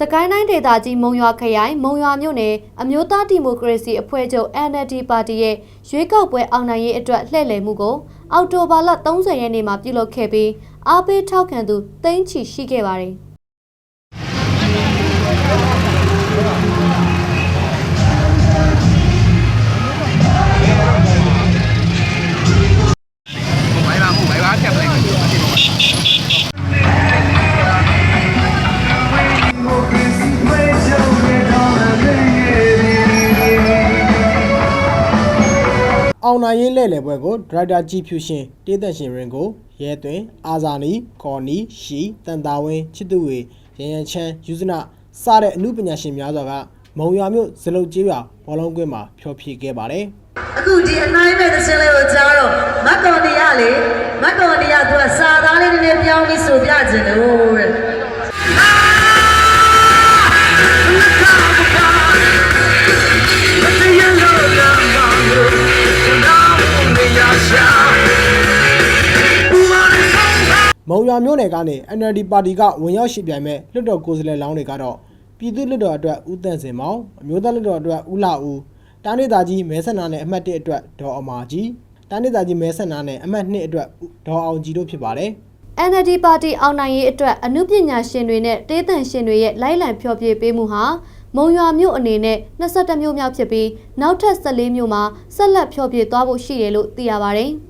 စကိုင်းတိုင်းဒေသကြီးမုံရွာခရိုင်မုံရွာမြို့နယ်အမျိုးသားဒီမိုကရေစီအဖွဲ့ချုပ် NLD ပါတီရဲ့ရွေးကောက်ပွဲအောင်နိုင်ရေးအတွက်လှည့်လည်မှုကိုအောက်တိုဘာလ30ရက်နေ့မှာပြုလုပ်ခဲ့ပြီးအားပေးထောက်ခံသူသိန်းချီရှိခဲ့ပါတယ်။ အောင်နိုင်ရေးလဲ့လေပွဲကိုဒရိုက်တာကြည်ဖြူရှင်တေးသက်ရှင်ရင်ကိုရဲသွင်းအာဇာနီကော်နီရှီတန်တာဝင်းချစ်သူဝေရန်ရန်ချမ်းယူဇနာစတဲ့အမှုပညာရှင်များစွာကမုံရွာမြို့ဇလုတ်ကျေးရွာဘောလုံးကွင်းမှာဖျော်ဖြေခဲ့ပါတယ်အခုဒီအနိုင်မဲ့သချင်းလေးကိုကြားတော့မတ်တော်နီရလေမတ်တော်နီရသူကစာသားလေးနည်းနည်းပြောင်းပြီးဆိုပြခြင်းလို့တဲ့ မုံရွာမြို့နယ်ကနေ NLD ပါတီကဝင်ရောက်ရှိပြိုင်မဲ့လွှတ်တော်ကိုယ်စားလှယ်လောင်းတွေကတော့ပြည်သူ့လွှတ်တော်အတွက်ဦးတန့်စင်မောင်အမျိုးသားလွှတ်တော်အတွက်ဦးလာဦးတားနေသားကြီးမဲဆန္ဒနဲ့အမှတ်1အတွက်ဒေါ်အမာကြီးတားနေသားကြီးမဲဆန္ဒနဲ့အမှတ်2အတွက်ဒေါ်အောင်ကြီးတို့ဖြစ်ပါတယ် NLD ပါတီအောင်နိုင်ရေးအတွက်အမှုပညာရှင်တွေနဲ့တေးသန့်ရှင်တွေရဲ့လိုက်လံဖျော်ဖြေပေးမှုဟာမုံရွာမြို့အနေနဲ့22မြို့မြောက်ဖြစ်ပြီးနောက်ထပ်14မြို့မှာဆက်လက်ဖျော်ဖြေသွားဖို့ရှိတယ်လို့သိရပါတယ်။